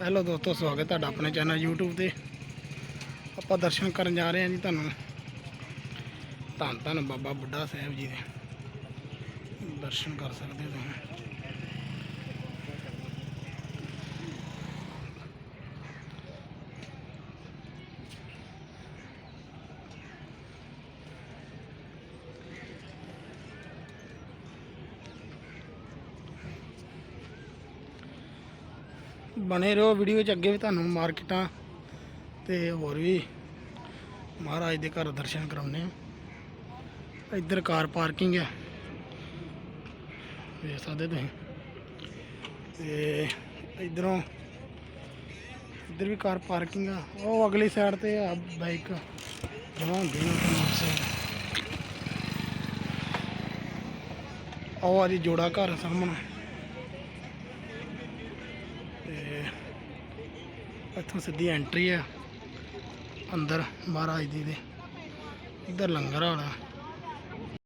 Hello ਦੋਸਤੋ, ਸਵਾਗਤ ਤੁਹਾਡਾ ਆਪਣੇ ਚੈਨਲ YouTube ਤੇ। ਆਪਾਂ ਦਰਸ਼ਨ ਕਰਨ ਜਾ ਰਹੇ ਹਾਂ ਜੀ ਤੁਹਾਨੂੰ। ਧੰਨ ਧੰਨ ਬਾਬਾ ਬੁੱਢਾ ਸਾਹਿਬ ਜੀ ਦੇ। ਦਰਸ਼ਨ ਕਰ ਸਕਦੇ ਹੋ ਤੁਸੀਂ। ਬਣੇ ਰਹੋ ਵੀਡੀਓ 'ਚ, ਅੱਗੇ ਵੀ ਤੁਹਾਨੂੰ ਮਾਰਕੀਟਾਂ ਤੇ ਹੋਰ ਵੀ ਮਹਾਰਾਜ ਦੇ ਘਰ ਦਰਸ਼ਨ ਕਰਾਉਨੇ ਆ ਇੱਧਰ ਕਾਰ ਪਾਰਕਿੰਗ ਹੈ। ਵੇਖ ਸਕਦੇ ਤੁਸੀਂ। ਤੇ ਇਧਰੋਂ, ਇੱਧਰ ਵੀ ਕਾਰ ਪਾਰਕਿੰਗ ਆ। ਉਹ ਅਗਲੀ ਸਾਈਡ ਤੇ ਆ ਬਾਈਕ ਜਮਾ ਹੁੰਦੀ ਨੇ ਉਹ ਆ ਜੀ ਜੋੜਾ ਘਰ ਸਾਹਮਣੇ। ਤੇ ਇੱਥੋਂ ਸਿੱਧੀ ਐਂਟਰੀ ਆ ਅੰਦਰ ਮਹਾਰਾਜ ਦੀ ਦੇ। ਇੱਧਰ ਲੰਗਰ ਵਾਲਾ